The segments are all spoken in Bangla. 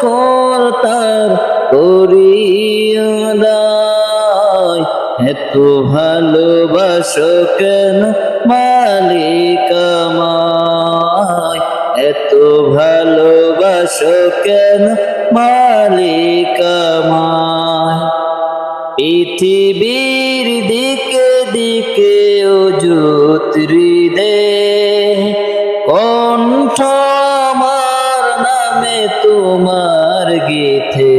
শুকর তার করিয়াদায় এত ভালোবাসো কেন মালিক এত ভালোবাসো কেন মালিক পৃথিবীর দিকে দিকে হৃদে কণ্ঠ আমার নামে তোমার গেথে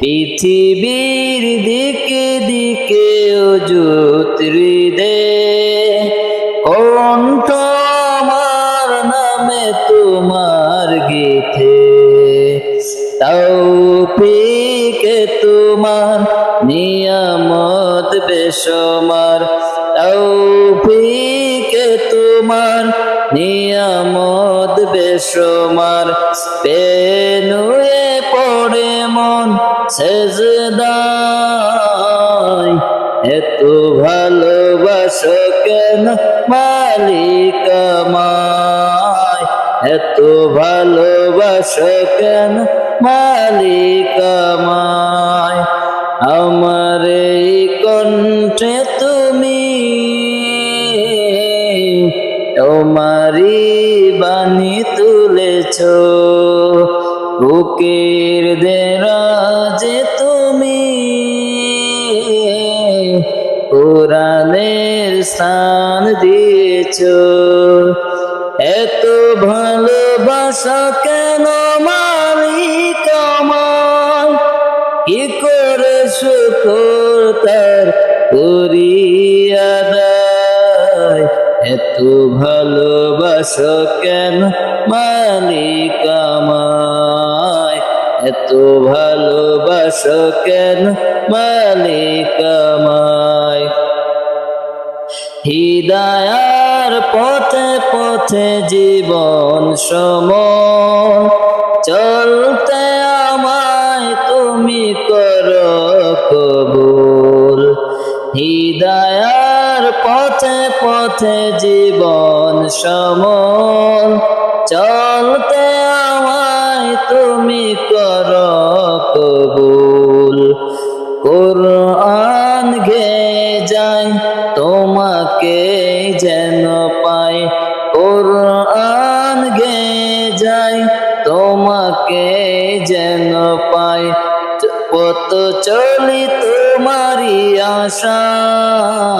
পৃথিবীর দিকে দিকে অযুত কণ্ঠ আমার নামে তোমার গীতে। তৌফিকে তোমার নিয়ামত বেসমার তৌফিকে তোমার নিয়ামত বেসমার পেনুয়ে পড়ে মন সেজদায়। এত ভালোবাসো কেন মালিক আমায় এত ভালোবাসো কেন মালিক আমায় তোমারি বাণী তুলেছ। বুকের দেরাজে তুমি। কোরআনের স্থান দিয়েছ। এত ভালোবাসা কেন মালিক আমার? কি করে শুকর তার করিয়া এত ভালোবাস কেন মালিক আমায়? এত ভালোবাস কেন মালিক আমায়? হৃদয়ার পথে পথে জীবন সময় হৃদয়ার পথে পথে জীবন সময় চলতে আমায় তুমি কর কবুল। কোরআন গে যাই তোমাকে যেন পাই। কোরআন গে যাই তোমাকে যেন পাই। পত চলি তোমারি আশায়